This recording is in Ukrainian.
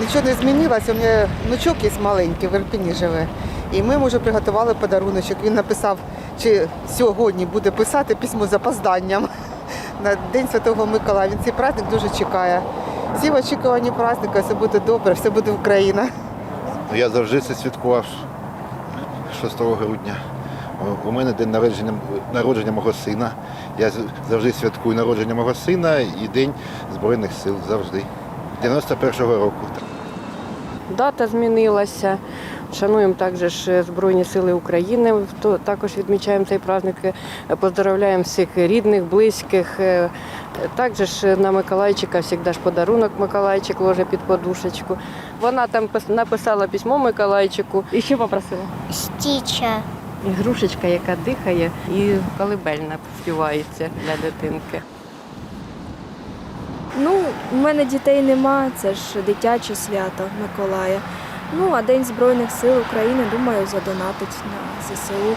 Нічого не змінилося. У мене внучок є маленький, в Ірпіні живе. І ми вже приготували подаруночок. Він написав, чи сьогодні буде писати письмо з опозданням на День Святого Миколая. Він цей праздник дуже чекає. Всі в очікуванні праздника, все буде добре, все буде Україна. Ну, Я завжди це святкував 6 грудня. У мене день народження, народження мого сина. Я завжди святкую народження мого сина і День Збройних сил завжди. 91-го року. Дата змінилася. Шануємо також Збройні Сили України. То також відмічаємо цей праздник. Поздравляємо всіх рідних, близьких. Е, Також на Миколайчика завжди ж подарунок Миколайчик ложе під подушечку. Вона там написала письмо Миколайчику. І що попросила? Стіча. Ігрушечка, яка дихає, і колибельна співається для дитинки. У мене дітей нема, це ж дитяче свято Миколая. Ну, а День Збройних сил України, думаю, задонатить на ЗСУ.